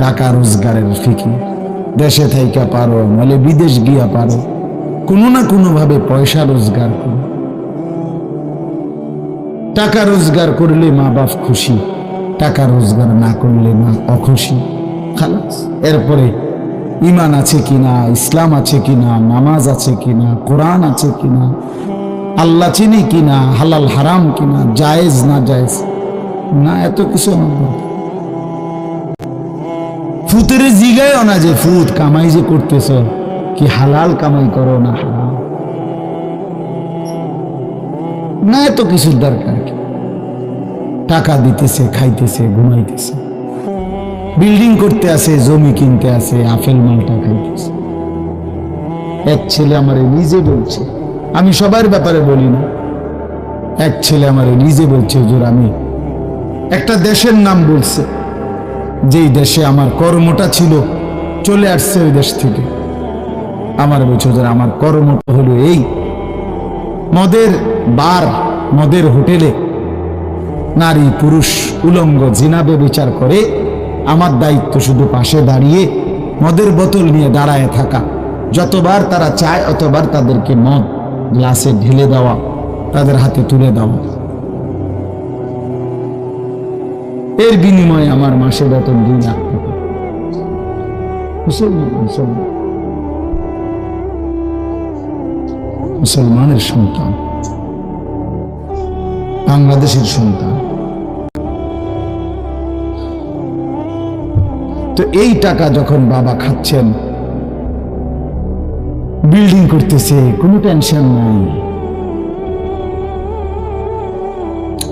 টাকা রোজগারের ফিকি। দেশে থাইকা পারো নলে বিদেশ গিয়া পারো। কোনো না কোনো ভাবে পয়সা রোজগার করো। টাকা রোজগার করলে মা বাপ খুশি, টাকা রোজগার না করলে মা অখুশি। খালাস, এরপরে ইমান আছে কিনা, ইসলাম আছে কিনা, নামাজ আছে কিনা, কোরআন আছে কিনা, আল্লাহ চিনি কিনা, হালাল হারাম কিনা, জায়েজ না জায়েজ, না এত কিছু আমার। ফুতের জিগায় না যে ফুত কামাই যে করতেছ, কি হালাল কামাই করো না হারাম না, এত কিছুর দরকার টাকা দিতেছে, খাইতেছে, ঘুমাইতেছে। বিল্ডিং করতে আসে জমি কিনতে আসে আপেল মালটা খাইতেছে। এক ছেলে আমার নিজে বলছে, আমি সবার ব্যাপারে বলি না। এক ছেলে আমার নিজে বলছে, হুজুর, আমি একটা দেশের নাম বলছে। যেই দেশে আমার কর্মটা ছিল, চলে আসছে ওই দেশ থেকে। আমার বলছে হুজুর আমার কর্মটা হলো এই। মদের বার, মদের হোটেলে নারী, পুরুষ, উলঙ্গ জিনাবে বিচার করে আমার দায়িত্ব শুধু পাশে দাঁড়িয়ে মদের বোতল নিয়ে দাঁড়ায় থাকা। যতবার তারা চায়, অতবার তাদেরকে মদ গ্লাসে ঢেলে দেওয়া, তাদের হাতে তুলে দেওয়া। এর বিনিময়ে আমার মাসে বেতন দুই লাখ টাকা। মুসলমান মুসলমান। মুসলমানের সন্তান। বাংলাদেশের সন্তান। তো এই টাকা যখন বাবা খাচ্ছেন, বিল্ডিং করতেছে, কোনো টেনশন নাই।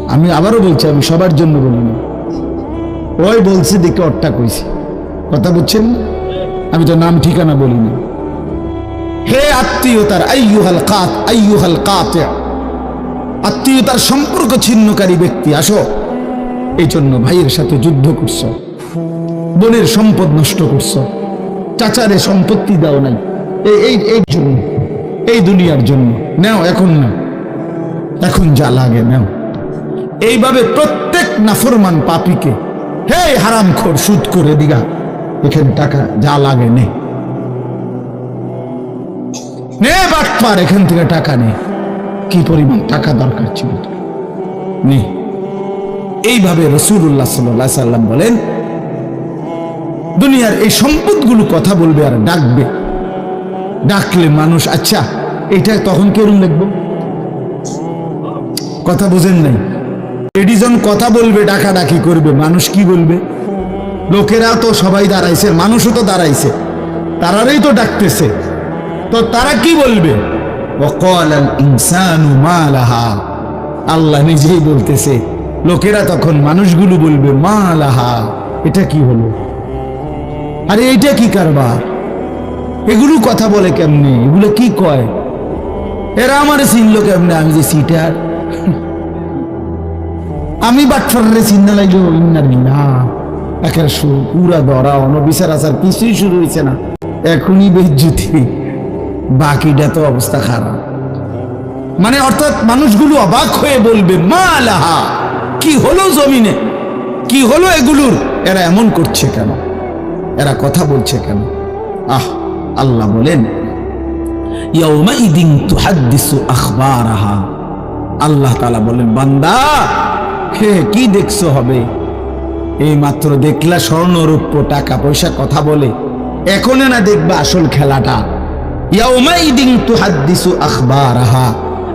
আমি আবারও বলছি, আমি সবার জন্য বলি না। ওই বলছে, দেখে অট্টা কইছি। কথা বুঝছেন? আমি তো নাম ঠিকানা বলিনি। হে আত্মীয়তার, আইয়ুহাল কাত, আইয়ুহাল কাতে। আত্মীয়তার সম্পর্ক ছিন্নকারী ব্যক্তি, আসো। এই জন্য ভাইয়ের সাথে যুদ্ধ করছ। বোনের সম্পদ নষ্ট করছ। চাচারে সম্পত্তি দাও নাই। এই এই এই জন্য, এই দুনিয়ার জন্য। নাও, এখন না এখন যা লাগে নাও। এইভাবে প্রত্যেক নাফরমান পাপিকে হে হারাম খোর, সুদ করে দিগা। এখানে টাকা যা লাগে নে। বাটপার, এখান থেকে টাকা নে। কি পরিমাণ টাকা দরকার ছিল? নে। এইভাবে রসুল্লাহ সাল্লাহ সাল্লাম বলেন, দুনিয়ার এই সম্পদগুলো কথা বলবে আর ডাকবে। ডাকলে মানুষ আচ্ছা এটা তখন কেরম লিখব কথা বোঝেন নাই। এডিজন কথা বলবে, ডাকাডাকি করবে, মানুষ কি বলবে? লোকেরা তো সবাই দাঁড়াইছে, মানুষও তো দাঁড়াইছে, তারারই তো ডাকতেছে। তো তারা কি বলবে? আল্লাহ নিজেই বলতেছে, লোকেরা তখন মানুষগুলো বলবে মা আলাহা এটা কি হলো? আরে এইটা কি কারবার? এগুলো কথা বলে কেমনে? এগুলো কি কয়? এরা আমার চিনল কেমনে? আমি যে সিটার। আমি বাটফারে চিন্তা লাগল ইন্নার না একের পুরা ধরা অনবিচার আচার কিছুই শুরু হয়েছে না। এখনই বেজ্জুতি। বাকিটা তো অবস্থা খারাপ। মানে অর্থাৎ মানুষগুলো অবাক হয়ে বলবে মা লাহা কি হলো জমিনে? কি হলো এগুলোর? এরা এমন করছে কেন? এরা কথা বলছে কেন? আহ, আল্লাহ বলেন আল্লাহ তাআলা বলেন, বান্দা হে, কি দেখছ হবে? এই মাত্র দেখলা স্বর্ণরূপ্য টাকা পয়সা কথা বলে। এখনে না দেখবা আসল খেলাটা।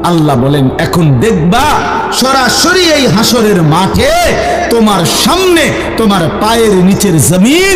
আল্লাহ বলেন, এখন দেখবা সরাসরি এই হাসরের মাঠে তোমার সামনে তোমার পায়ের নিচের জমিন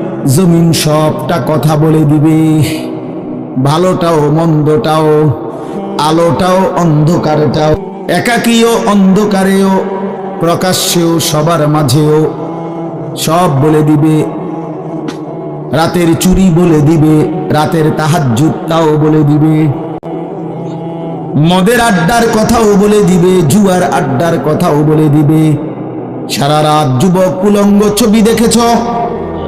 জমিন সবটা কথা বলে দিবে। ভালোটাও, মন্দটাও, আলোটাও, অন্ধকারটাও, একাকীয় অন্ধকারেও, প্রকাশ্যেও, সবার মাঝেও সব বলে দিবে। রাতের চুরি বলে দিবে, রাতের তাহাজ্জুদটাও বলে দিবে। মদের আড্ডার কথাও বলে দিবে, জুয়ার আড্ডার কথাও বলে দিবে। সারা রাত যুবক উলঙ্গ ছবি দেখেছ?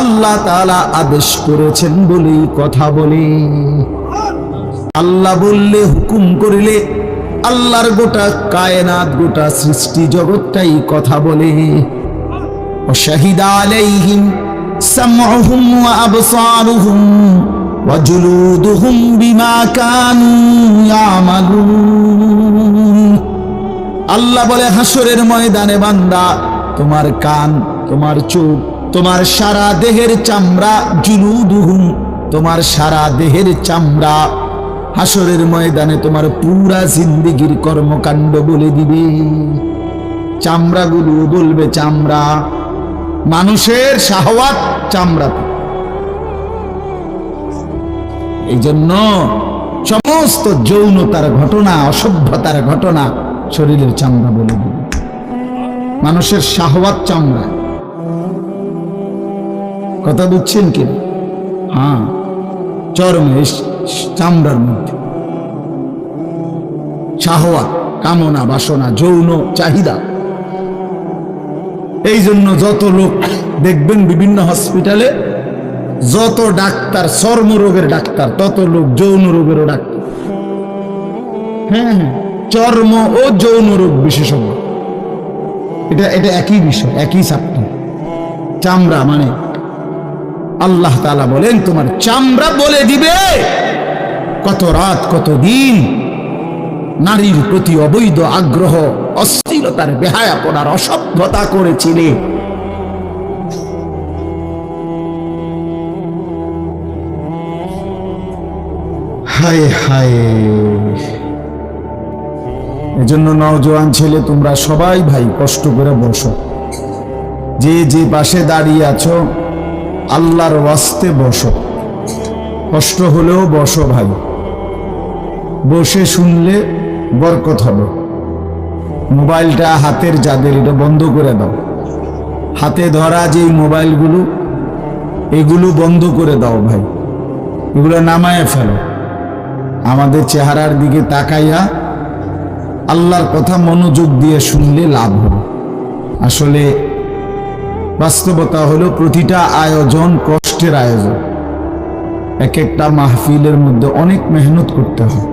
আল্লাহ তালা আদেশ করেছেন বলেই কথা বলে। আল্লাহ বললে, হুকুম করিলে আল্লাহর গোটা কায়নাত, গোটা সৃষ্টি জগৎটাই কথা বলে। জুলুদুহুম বিমা কানু আল্লাহ বলে হাসরের ময়দানে বান্দা, তোমার কান, তোমার চোখ তোমার সারা দেহের চামড়া জুলুদুহুম তোমার সারা দেহের চামড়া হাসরের ময়দানে তোমার পুরা জিন্দিগির কর্মকাণ্ড বলে দিবে। চামড়াগুলো বলবে চামড়া, মানুষের শাহওয়াত চামড়াতে এই জন্য সমস্ত যৌনতার ঘটনা, অসভ্যতার ঘটনা শরীরের চামড়া বলে দিবে। মানুষের শাহওয়াত চামড়া। কথা বুঝছেন কি হ্যাঁ। চরমে চামড়ার মধ্যে। শাহওয়াত কামনা বাসনা যৌন চাহিদা। এই জন্য যত লোক দেখবেন বিভিন্ন হসপিটালে যত ডাক্তার চর্ম রোগের ডাক্তার তত লোক যৌন রোগেরও ডাক্তার। হ্যাঁ হ্যাঁ। চর্ম ও যৌন রোগ বিশেষজ্ঞ। এটা এটা একই বিষয় একই চাপটা চামড়া মানে আল্লাহ তালা বলেন, তোমার চামড়া বলে দিবে। কত রাত, কত দিন নারীর প্রতি অবৈধ আগ্রহ, অস্থিরতার বেহায়া পড়ার অসভ্যতা করেছিলে। হায় হায়। এজন্য নওজোয়ান ছেলে, তোমরা সবাই ভাই কষ্ট করে বসো। যে যে পাশে দাঁড়িয়ে আছো আল্লাহর ওয়াস্তে বসো। কষ্ট হলেও বসো ভাই। বসে শুনলে বরকত হবে। মোবাইলটা হাতের যাদের, এটা বন্ধ করে দাও। হাতে ধরা যে মোবাইলগুলো, এগুলো বন্ধ করে দাও ভাই। এগুলো নামায় ফেলো। আমাদের চেহারার দিকে তাকাইয়া আল্লাহর কথা মনোযোগ দিয়ে শুনলে লাভ হবে। আসলে বাস্তবতা হলো প্রতিটা আয়োজন কষ্টের আয়োজন। এক একটা মাহফিলের মধ্যে অনেক মেহনত করতে হয়।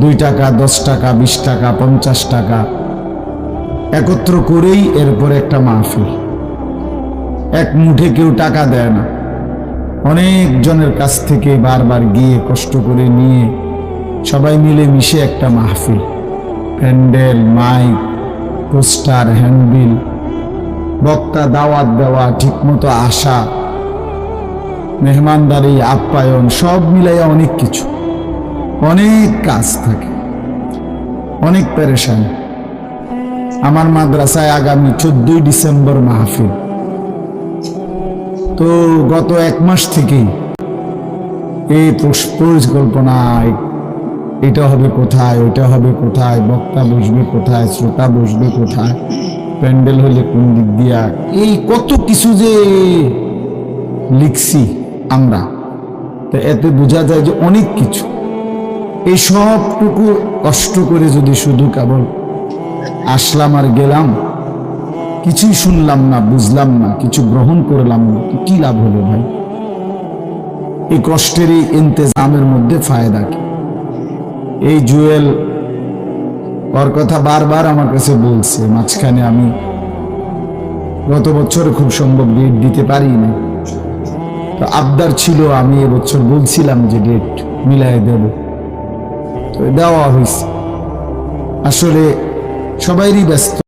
দুই টাকা, দশ টাকা, বিশ টাকা, পঞ্চাশ টাকা একত্র করেই এরপর একটা মাহফিল। এক মুঠে কেউ টাকা দেয় না। অনেক জনের কাছ থেকে বারবার গিয়ে কষ্ট করে নিয়ে সবাই মিলে মিশে একটা মাহফিল। প্যান্ডেল, মাইক, পোস্টার, হ্যান্ডবিল বক্তা দাওয়াত দেওয়া, ঠিকমতো আসা, মেহমানদারি, আপ্যায়ন, সব মিলাইয়া অনেক কিছু। অনেক কাজ থাকে। অনেক পেরেশান। আমার মাদ্রাসায় আগামী চোদ্দই ডিসেম্বর মাহফিল। তো গত এক মাস থেকেই এই পরিকল্পনা এটা হবে কোথায়, ওইটা হবে কোথায়, বক্তা বসবে কোথায়, শ্রোতা বসবে কোথায় প্যান্ডেল হলে কোন দিক দিয়া? এই কত কিছু যে লিখছি আমরা, তো এতে বোঝা যায় যে অনেক কিছু। এই সবটুকু কষ্ট করে যদি শুধু কেবল আসলাম আর গেলাম, কিছুই শুনলাম না, বুঝলাম না, কিছু গ্রহণ করলাম না, কি লাভ হলো ভাই? এই কষ্টের এই ইন্তেজামের মধ্যে ফায়দা কি? এই জুয়েল ওর কথা বারবার আমার কাছে বলছে, মাঝখানে আমি গত বছর খুব সম্ভব ডেট দিতে পারি না তো আবদার ছিল, আমি এবছর বলছিলাম যে ডেট মিলাই দেব। তো দেওয়া হয়েছে। আসলে সবাইরই ব্যস্ত।